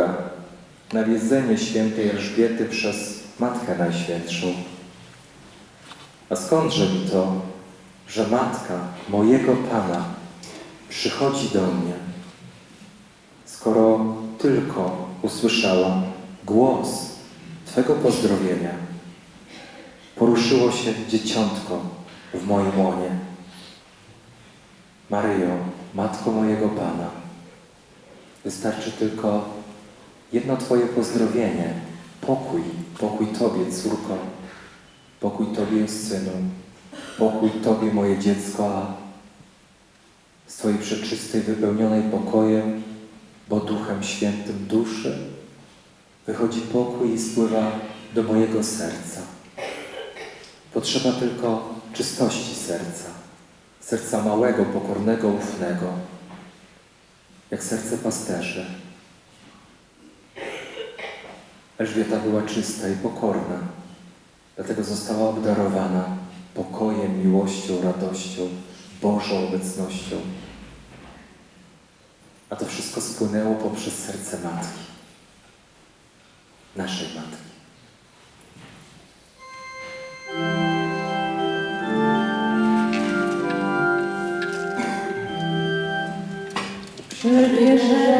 zasługa na wiedzenie świętej Elżbiety przez Matkę Najświętszą. A skądże mi to, że Matka mojego Pana przychodzi do mnie, skoro tylko usłyszałam głos Twego pozdrowienia? Poruszyło się dzieciątko w moim łonie. Maryjo, Matko mojego Pana, wystarczy tylko jedno Twoje pozdrowienie, pokój, pokój Tobie, córko, pokój Tobie, synu, pokój Tobie, moje dziecko, a z Twojej przeczystej, wypełnionej pokojem, bo Duchem Świętym duszy, wychodzi pokój i spływa do mojego serca. Potrzeba tylko czystości serca, serca małego, pokornego, ufnego, jak serce pasterzy. Elżbieta była czysta i pokorna, dlatego została obdarowana pokojem, miłością, radością, Bożą obecnością. A to wszystko spłynęło poprzez serce Matki, naszej Matki. Przybliżeni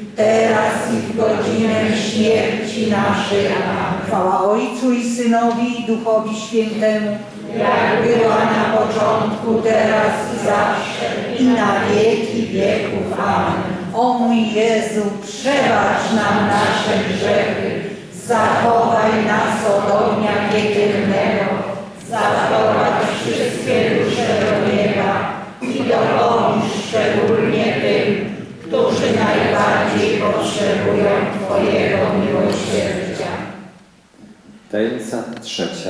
teraz i w godzinę śmierci naszej. Chwała Ojcu i Synowi i Duchowi Świętemu, Jak była na początku, teraz i zawsze, i na wieki wieków. Amen. o mój Jezu, Przebacz nam nasze grzechy, zachowaj nas od ognia piekielnego, zaprowadź wszystkie dusze do nieba i dopomóż szczególnie najbardziej potrzebują Twojego miłosierdzia. Tajemnica trzecia.